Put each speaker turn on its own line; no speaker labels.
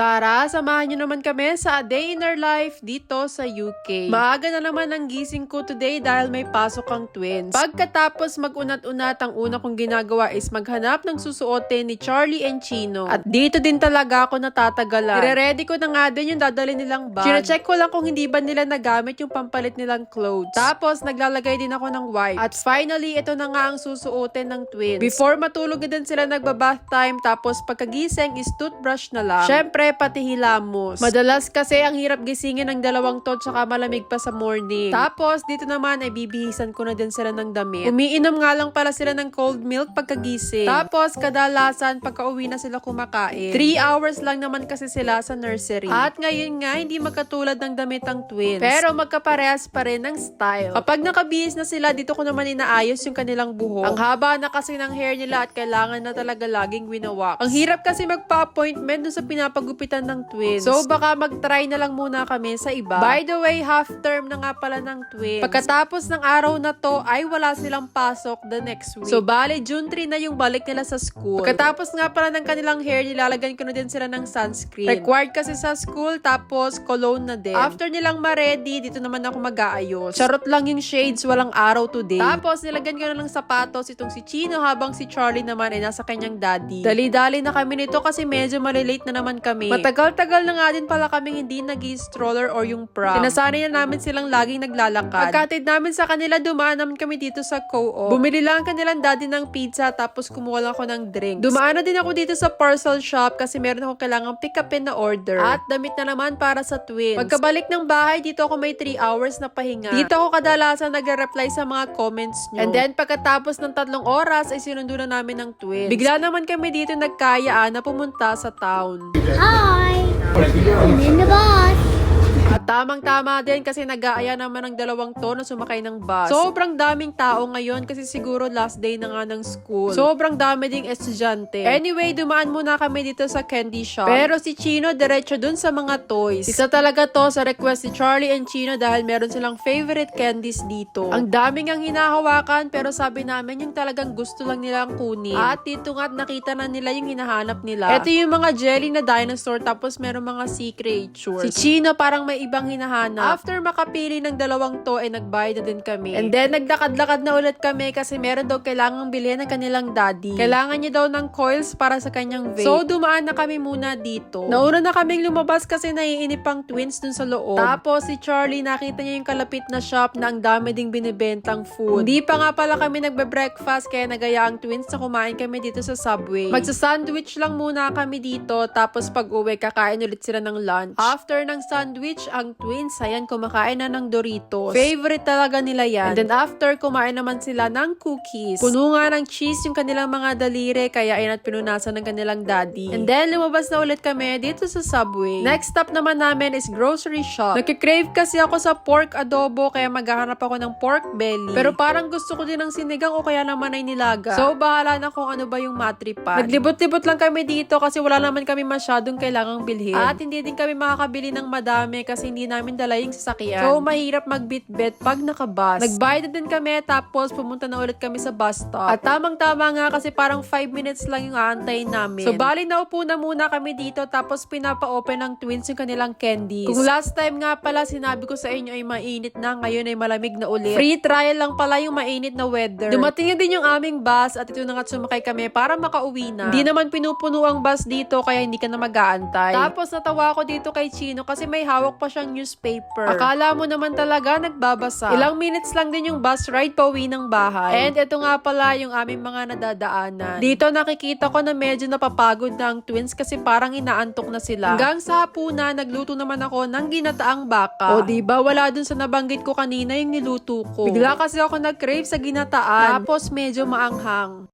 Tara, samahan nyo naman kami sa A Day in Our Life dito sa UK. Maaga na naman ang gising ko today dahil may pasok ang twins. Pagkatapos mag-unat-unat, ang una kong ginagawa is maghanap ng susuotin ni Charlie and Chino. At dito din talaga ako natatagalan. Ire-ready ko na nga din yung dadali nilang bag. Chine-check ko lang kung hindi ba nila nagamit yung pampalit nilang clothes. Tapos, naglalagay din ako ng wipes. At finally, ito na nga ang susuotin ng twins. Before matulog din sila nagbabath time, tapos pagkagising is toothbrush na lang. Syempre, pati hilamos. Madalas kasi ang hirap gisingin ng dalawang to tsaka malamig pa sa morning. Tapos, dito naman ay bibihisan ko na din sila ng damit. Umiinom nga lang pala sila ng cold milk pagkagising. Tapos, kadalasan pagka uwi na sila kumakain. 3 hours lang naman kasi sila sa nursery. At ngayon nga, hindi magkatulad ng damit ang twins. Pero magkaparehas pa rin ng style. Kapag nakabihis na sila, dito ko naman inaayos yung kanilang buhok. Ang haba na kasi ng hair nila at kailangan na talaga laging winawax. Ang hirap kasi magpa-appointment dun sa pinapagupitan ng twins. So baka mag-try na lang muna kami sa iba. By the way, half term na nga pala ng twins. Pagkatapos ng araw na to, ay wala silang pasok the next week. So bale, June 3 na yung balik nila sa school. Pagkatapos nga pala ng kanilang hair, nilalagyan ko na din sila ng sunscreen. Required kasi sa school, tapos cologne na din. After nilang ma-ready, dito naman ako mag-aayos. Charot lang yung shades, walang araw today. Tapos, nilagyan ko na ng sapatos itong si Chino habang si Charlie naman ay nasa kanyang daddy. Dali-dali na kami nito kasi medyo malilate na naman kami. Matagal-tagal na nga din pala kaming hindi nag stroller or yung pram. Sinasanay na namin silang laging naglalakad. Pagkatid namin sa kanila, dumaan naman kami dito sa co-op. Bumili lang ang kanilang daddy ng pizza tapos kumuha lang ako ng drinks. Dumaan na din ako dito sa parcel shop kasi meron akong kailangang pick upin na order. At damit na naman para sa twins. Pagkabalik ng bahay, dito ako may 3 hours na pahinga. Dito ako kadalasan nagre-reply sa mga comments nyo. And then, pagkatapos ng tatlong oras, ay sinundo na namin ng twins. Bigla naman kami dito nagkayaan na pumunta sa town.
Hi! I'm in the bus.
At tamang-tama din kasi nag-aaya naman ng dalawang to na sumakay ng bus. Sobrang daming tao ngayon kasi siguro last day na nga ng school. Sobrang dami ding estudyante. Anyway, dumaan muna kami dito sa candy shop. Pero si Chino diretso dun sa mga toys. Isa talaga to sa request ni Charlie and Chino dahil meron silang favorite candies dito. Ang daming ang hinahawakan pero sabi namin yung talagang gusto lang nilang kunin. At dito nga nakita na nila yung hinahanap nila. Ito yung mga jelly na dinosaur tapos meron mga sea creatures. Si Chino parang may ibang hinahanap. After makapili ng dalawang to, ay nagbayad na din kami. And then, naglakad-lakad na ulit kami kasi meron daw kailangang bilhin ng kanilang daddy. Kailangan niya daw ng coils para sa kanyang vape. So, dumaan na kami muna dito. Nauna na kaming lumabas kasi naiinip ang twins dun sa loob. Tapos, si Charlie, nakita niya yung kalapit na shop na ang dami ding binibentang food. Hindi pa nga pala kami nagbe-breakfast kaya nagaya ang twins na kumain kami dito sa subway. Magsa-sandwich lang muna kami dito tapos pag uwi kakain ulit sila ng lunch. After ng sandwich, ang twins, ayan, kumakain na ng Doritos. Favorite talaga nila yan. And then after, kumain naman sila ng cookies. Puno nga ng cheese yung kanilang mga daliri, kaya ayan at pinunasan ng kanilang daddy. And then, lumabas na ulit kami dito sa subway. Next stop naman namin is grocery shop. Nagkikrave kasi ako sa pork adobo, kaya maghahanap ako ng pork belly. Pero parang gusto ko din ng sinigang o kaya naman ay nilaga. So, bahala na kung ano ba yung matripan. Naglibot-libot lang kami dito kasi wala naman kami masyadong kailangang bilhin. At hindi din kami makakabili ng madami kasi hindi namin dala yung sasakyan. So, mahirap magbitbit pag nakabus. Nagbayad na din kami tapos pumunta na ulit kami sa bus stop. At tamang-tama nga kasi parang 5 minutes lang yung aantayin namin. So, bali naupo na muna kami dito tapos pinapa-open ng twins yung kanilang candies. Kung last time nga pala sinabi ko sa inyo ay mainit na, ngayon ay malamig na ulit. Free trial lang pala yung mainit na weather. Dumating na din yung aming bus at ito na nga sumakay kami para makauwi na. Hindi naman pinupuno ang bus dito kaya hindi ka na mag-aantay. Tapos natawa ako dito kay Chino kasi may hawak pa siyang newspaper. Akala mo naman talaga nagbabasa. Ilang minutes lang din yung bus ride pa uwi ng bahay. And ito nga pala yung aming mga nadadaanan. Dito nakikita ko na medyo napapagod na ang twins kasi parang inaantok na sila. Hanggang sa hapunan, nagluto naman ako ng ginataang baka. O di ba wala dun sa nabanggit ko kanina yung niluto ko. Bigla kasi ako nag-crave sa ginataan. Tapos medyo maanghang.